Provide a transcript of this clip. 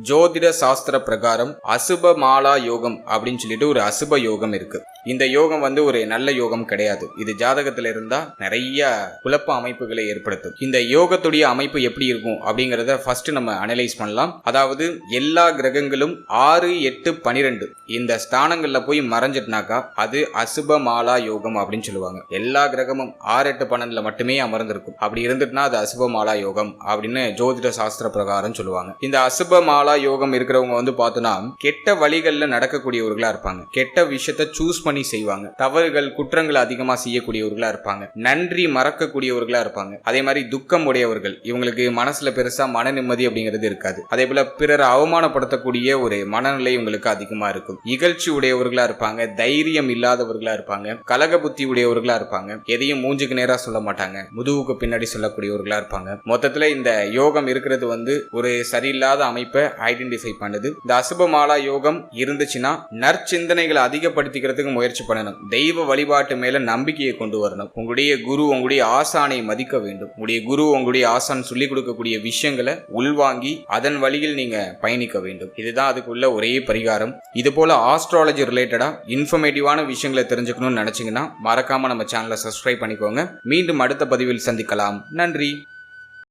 ஜோதிட சாஸ்திர பிரகாரம் அசுப மாலா யோகம் அப்படின்னு சொல்லிட்டு ஒரு அசுப யோகம் இருக்கு. இந்த யோகம் வந்து ஒரு நல்ல யோகம் கிடையாது. இது ஜாதகத்துல இருந்தா நிறைய குழப்ப அமைப்புகளை ஏற்படுத்தும். இந்த யோகத்துடைய அமைப்பு எப்படி இருக்கும் அப்படிங்கறத ஃபர்ஸ்ட் நம்ம அனலைஸ் பண்ணலாம். அதாவது எல்லா கிரகங்களும் ஆறு எட்டு பனிரெண்டு இந்த ஸ்தானங்கள்ல போய் மறைஞ்சிட்டுனாக்கா அது அசுப மாலா யோகம் அப்படின்னு சொல்லுவாங்க. எல்லா கிரகமும் ஆறு எட்டு பன்னெண்டுல மட்டுமே அமர்ந்திருக்கும். அப்படி இருந்துட்டுனா அது அசுப மாலா யோகம் அப்படின்னு ஜோதிட சாஸ்திர பிரகாரம் சொல்லுவாங்க. இந்த அசுப மாலா யோகம் இருக்கிறவங்க வந்து பார்த்தோன்னா கெட்ட வழிகள்ல நடக்கக்கூடியவர்களா இருப்பாங்க. கெட்ட விஷயத்த சூஸ் பண்ணி செய்வாங்க. தவறுகள் குற்றங்கள் அதிகமா செய்யக்கூடியவர்களா இருப்பாங்க. நன்றி மறக்கக்கூடியவர்களா இருப்பாங்க. அதே மாதிரி துக்கம் உடையவர்கள். இவங்களுக்கு மனசுல பெருசா மன நிம்மதி அப்படிங்கிறது இருக்காது. அதே போல பிறரை அவமானப்படுத்தக்கூடிய ஒரு மனநிலை இவங்களுக்கு அதிகமா இருக்கும். இகழ்ச்சி உடையவர்களா இருப்பாங்க. தைரியம் இல்லாதவர்களா இருப்பாங்க. கலக புத்தி உடையவர்களா இருப்பாங்க. எதையும் மூஞ்சுக்கு நேரா சொல்ல மாட்டாங்க. முதுகுக்கு பின்னாடி சொல்லக்கூடியவர்களா இருப்பாங்க. மொத்தத்துல இந்த யோகம் இருக்கிறது வந்து ஒரு சரியில்லாத அமைப்பை ஐடென்டிஃபை பண்ணுது. இந்த அசுபமாலா யோகம் இருந்துச்சுன்னா நற்சிந்தனைகளை அதிகப்படுத்திக்கிறதுக்கு முயற்சி பண்ணணும். தெய்வ வழிபாட்டு மேல நம்பிக்கையை கொண்டு வரணும். உங்களுடைய குரு உங்களுடைய ஆசானை மதிக்க வேண்டும். உங்களுடைய குரு உங்களுடைய ஆசான் சொல்லிக் கொடுக்கக்கூடிய விஷயங்களை உள்வாங்கி அதன் வழியில் நீங்க பயணிக்க வேண்டும். இதுதான் அதுக்குள்ள ஒரே பரிகாரம். இது போல ஆஸ்ட்ராலஜி ரிலேட்டடா இன்ஃபர்மேட்டிவான விஷயங்களை தெரிஞ்சுக்கணும்னு நினைச்சீங்கன்னா மறக்காம நம்ம சேனலை சப்ஸ்கிரைப் பண்ணிக்கோங்க. மீண்டும் அடுத்த பதிவில் சந்திக்கலாம். நன்றி.